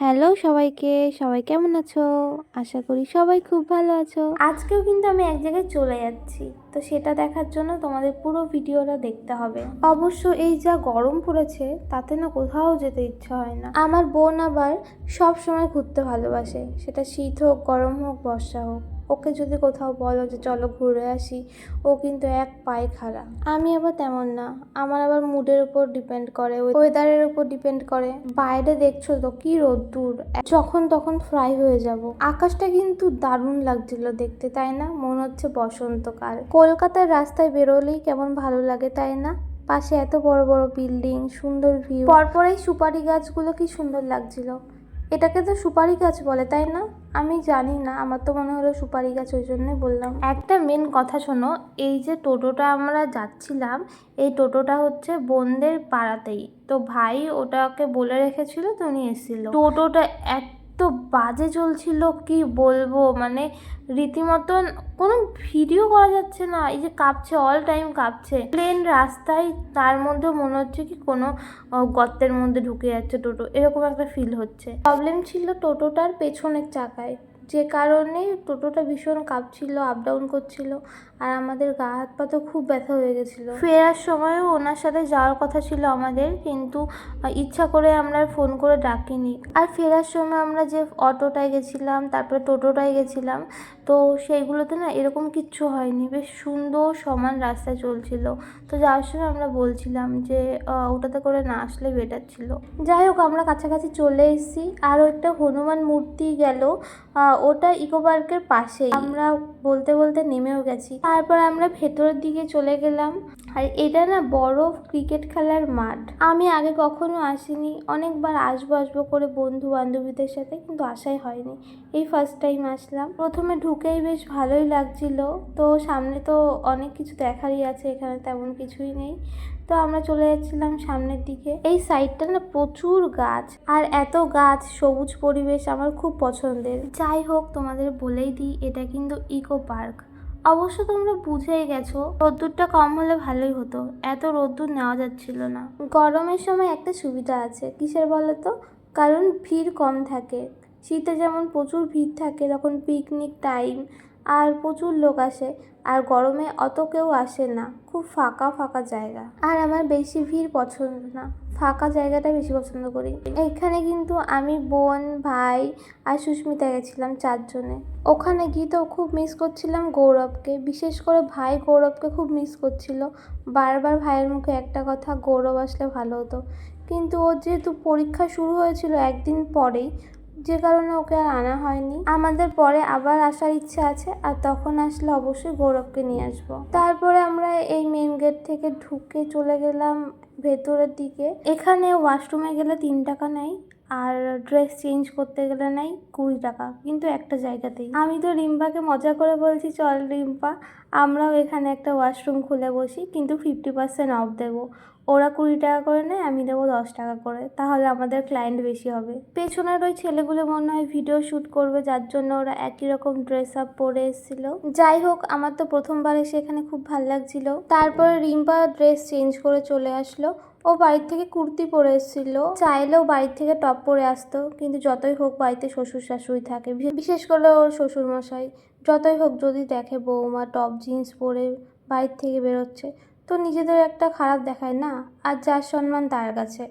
Hello সবাইকে সবাই কেমন আছো? আশা করি সবাই খুব ভালো আছো। আজকেও কিন্তু আমি এক জায়গায় চলে যাচ্ছি তো সেটা দেখার জন্য তোমাদের পুরো ভিডিওটা দেখতে হবে। অবশ্য এই যা গরম পড়েছে তাতে না কোথাও যেতে ইচ্ছা হয় না। আমার বোন আবার সব সময় ঘুরতে ভালোবাসে সেটা শীত হোক গরম হোক বর্ষা হোক। ওকে যদি কোথাও বলো যে চলো ঘুরে আসি, ও কিন্তু এক পায়ে খাড়া। আমি আবার তেমন না, আমার আবার মুডের উপর ডিপেন্ড করে ওয়েদারের উপর ডিপেন্ড করে। বাইরে দেখছ তো কি রোদ্দুর, যখন তখন ফ্রাই হয়ে যাব। আকাশটা কিন্তু দারুণ লাগছিল দেখতে, তাই না? মনে হচ্ছে বসন্তকাল। কলকাতার রাস্তায় বেরোলেই কেমন ভালো লাগে, তাই না? পাশে এত বড় বড় বিল্ডিং সুন্দর ভিউ পরপরেই সুপারি গাছগুলো কি সুন্দর লাগছিল। এটাকে তো সুপারি গাছ বলে, তাই না? আমি জানি না, আমার তো মনে হলো সুপারি গাছ ওই জন্যই বললাম। একটা মেন কথা শোনো, এই যে টোটোটা আমরা যাচ্ছিলাম, এই টোটোটা হচ্ছে বোনদের পাড়াতেই। তো ভাই ওটাকে বলে রেখেছিল, তো উনি এসেছিল। টোটোটা এত বাজে চলছিল, কি বলব? মানে রীতিমতন কোনো ভিডিও করা যাচ্ছে না। এই যে কাঁপছে অল টাইম কাঁপছে। প্লেন রাস্তায় তার মধ্যে মনে হচ্ছে কি কোনো গর্তের মধ্যে ঢুকে যাচ্ছে টোটো। এরকম একটা ফিল হচ্ছে। প্রবলেম ছিল টোটোটার পেছনের চাকায়। যে কারণে টোটোটা ভীষণ কাঁপছিল আপ ডাউন করছিল আর আমাদের গা হাত পা তো খুব ব্যথা হয়ে গেছিল। ফেরার সময়ও ওনার সাথে যাওয়ার কথা ছিল আমাদের, কিন্তু ইচ্ছা করে আমরা ফোন করে ডাকিনি। আর ফেরার সময় আমরা যে অটোটায় গেছিলাম, তারপরে টোটোটায় গেছিলাম তো সেইগুলোতে না এরকম কিচ্ছু হয়নি। বেশ সুন্দর সমান রাস্তায় চলছিল। তো যাওয়ার সময় আমরা বলছিলাম যে ওটাতে করে না আসলে বেটার ছিল। যাই হোক, আমরা কাছাকাছি চলে এসেছি। আরও একটা হনুমান মূর্তি গেল। ওটা ইকো পার্কের পাশেই। আমরা বলতে বলতে নেমেও গেছি। তারপর আমরা ভেতরের দিকে চলে গেলাম। আর এটা না বড় ক্রিকেট খেলার মাঠ। আমি আগে কখনো আসিনি। অনেকবার আসব আসব করে বন্ধু বান্ধবীদের সাথে, কিন্তু আসাই হয়নি। এই ফার্স্ট টাইম আসলাম। প্রথমে ঢুকেই বেশ ভালোই লাগছিল। তো সামনে তো অনেক কিছু দেখারই আছে, এখানে তেমন কিছুই নেই। তো আমরা চলে যাচ্ছিলাম সামনের দিকে। এই সাইডটা না প্রচুর গাছ, আর এত গাছ, সবুজ পরিবেশ আমার খুব পছন্দের। যাই হোক, তোমাদের বলেই দিই, এটা কিন্তু ইকো পার্ক অবশ্য তোমরা বুঝেই গেছো, রোদ্দুরটা কম হলে ভালোই হতো। এত রোদ্দুর নেওয়া যাচ্ছিল না। গরমের সময় একটা সুবিধা আছে, কিসের বলো তো কারণ ভিড় কম থাকে। শীতে যেমন প্রচুর ভিড় থাকে, তখন পিকনিক টাইম আর প্রচুর লোক আসে, আর গরমে অত কেউ আসে না। খুব ফাঁকা ফাঁকা জায়গা। আর আমার বেশি ভিড় পছন্দ না। ফাঁকা জায়গাটা বেশি পছন্দ করি। এখানে কিন্তু আমি বোন, ভাই আর সুস্মিতা গেছিলাম চারজনে। ওখানে গিয়ে তো খুব মিস করছিলাম গৌরবকে। বিশেষ করে ভাই গৌরবকে খুব মিস করছিল। বারবার ভাইয়ের মুখে একটা কথা, গৌরব আসলে ভালো হতো। কিন্তু ওর যেহেতু পরীক্ষা শুরু হয়েছিল একদিন পরেই, যে কারণে ওকে আর আনা হয়নি। আমাদের পরে আবার আসার ইচ্ছা আছে আর তখন আসলে অবশ্যই গৌরবকে নিয়ে আসব। তারপরে আমরা এই মেন গেট থেকে ঢুকে চলে গেলাম ভেতরের দিকে। এখানে ওয়াশরুমে গেলে তিন টাকা নেয় আর ড্রেস চেঞ্জ করতে গেলে নেয় কুড়ি টাকা, কিন্তু একটা জায়গাতেই। আমি তো রিম্পাকে মজা করে বলছি, চল রিম্পা, আমরাও এখানে একটা ওয়াশরুম খুলে বসি, কিন্তু ফিফটি পার্সেন্ট অফ দেবো। ওরা কুড়ি টাকা করে নেয়, আমি দেবো দশ টাকা করে, তাহলে আমাদের ক্লায়েন্ট বেশি হবে। পেছনের ওই ছেলেগুলো মনে হয় ভিডিও শ্যুট করবে, যার জন্য ওরা একই রকম ড্রেস আপ পরে এসেছিল। যাই হোক, আমার তো প্রথমবার এসে এখানে খুব ভালো লাগছিল। তারপরে রিম্পা ড্রেস চেঞ্জ করে চলে আসলো। ও বাড়ির থেকে কুর্তি পরে এসেছিল। চাইলেও বাড়ির থেকে টপ পরে আসতো, কিন্তু যতই হোক বাড়িতে শ্বশুর শাশুড়ি থাকে বিশে- বিশেষ করে ওর শ্বশুর মশাই যতই হোক যদি দেখে বৌমা টপ জিন্স পরে বাড়ির থেকে বেরোচ্ছে তো নিজেদের একটা খারাপ দেখায় না? আর যার সম্মান তার কাছে।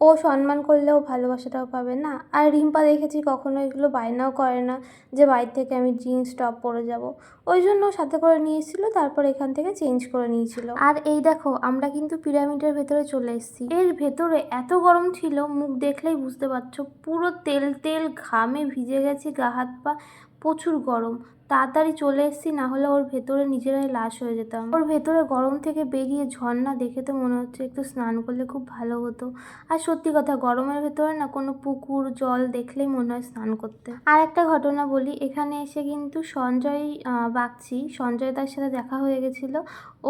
ও সম্মান করলেও ভালোবাসাটাও পাবে না। আর রিম্পা দেখেছি কখনো এগুলো বায়নাও করে না যে বাড়ির থেকে আমি জিন্স, টপ পরে যাব। ওই জন্য সাথে করে নিয়েছিল, তারপর এখান থেকে চেঞ্জ করে নিয়েছিল। আর এই দেখো, আমরা কিন্তু পিরামিডের ভেতরে চলে এসেছি। এর ভেতরে এত গরম ছিল, মুখ দেখলেই বুঝতে পারছ, পুরো তেল তেল ঘামে ভিজে গেছি, গা হাত পা প্রচুর গরম। তাড়াতাড়ি চলে এসেছি, না হলে ওর ভেতরে নিজেরাই লাশ হয়ে যেতাম। ওর ভেতরে গরম থেকে বেরিয়ে ঝর্ণা দেখে তো মনে হচ্ছে একটু স্নান করলে খুব ভালো হতো। আর সত্যি কথা, গরমের ভেতরে না কোনো পুকুর, জল দেখলেই মনে হয় স্নান করতে। আর একটা ঘটনা বলি, এখানে এসে কিন্তু সঞ্জয় বাগচি, সঞ্জয় তার সাথে দেখা হয়ে গেছিল।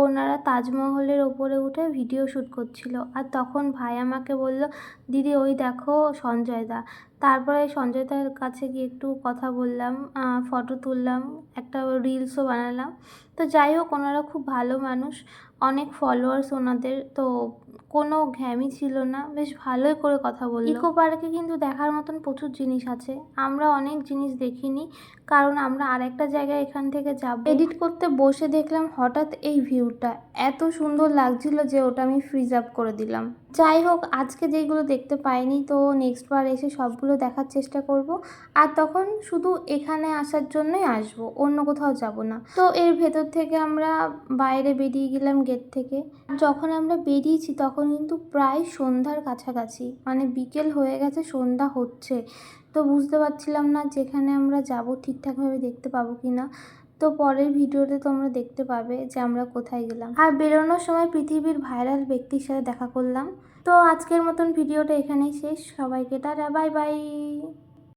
ওনারা তাজমহলের ওপরে উঠে ভিডিও শ্যুট করছিল। আর তখন ভাই আমাকে বলল, দিদি, ওই দেখো সঞ্জয় দা তারপরে সঞ্জয় দার কাছে গিয়ে একটু কথা বললাম ফটো তুললাম। একটা রিলসও বানালাম। তো যাই হোক ওনারা খুব ভালো মানুষ অনেক ফলোয়ার্স ওনাদের তো কোনো ঘ্যামি ছিল না বেশ ভালোই করে কথা বলল। ইকো পার্কে কিন্তু দেখার মতন প্রচুর জিনিস আছে আমরা অনেক জিনিস দেখিনি কারণ আমরা আরেকটা জায়গায় এখান থেকে যাব। এডিট করতে বসে দেখলাম হঠাৎ এই ভিউটা এত সুন্দর লাগছিল যে ওটা আমি ফ্রিজ আপ করে দিলাম। যাই হোক আজকে যেগুলো দেখতে পাইনি তো নেক্সট বার এসে সবগুলো দেখার চেষ্টা করব আর তখন শুধু এখানে আসার জন্যই আসব অন্য কোথাও যাব না। তো এর ভেতর থেকে আমরা বাইরে বেরিয়ে গেলাম গেট থেকে। যখন আমরা বেরিয়েছি তখন কিন্তু প্রায় সন্ধ্যার কাছাকাছি মানে বিকেল হয়ে গেছে, সন্ধ্যা হচ্ছে। তো বুঝতে পারছিলাম না যেখানে আমরা যাব ঠিকঠাকভাবে দেখতে পাবো কি না তো পরের ভিডিওতে তোমরা দেখতে পাবে যে আমরা কোথায় গেলাম। আর বেরোনোর সময় পৃথিবীর ভাইরাল ব্যক্তির সাথে দেখা করলাম। তো আজকের মতন ভিডিওটা এখানেই শেষ। সবাইকে টাটা বাই বাই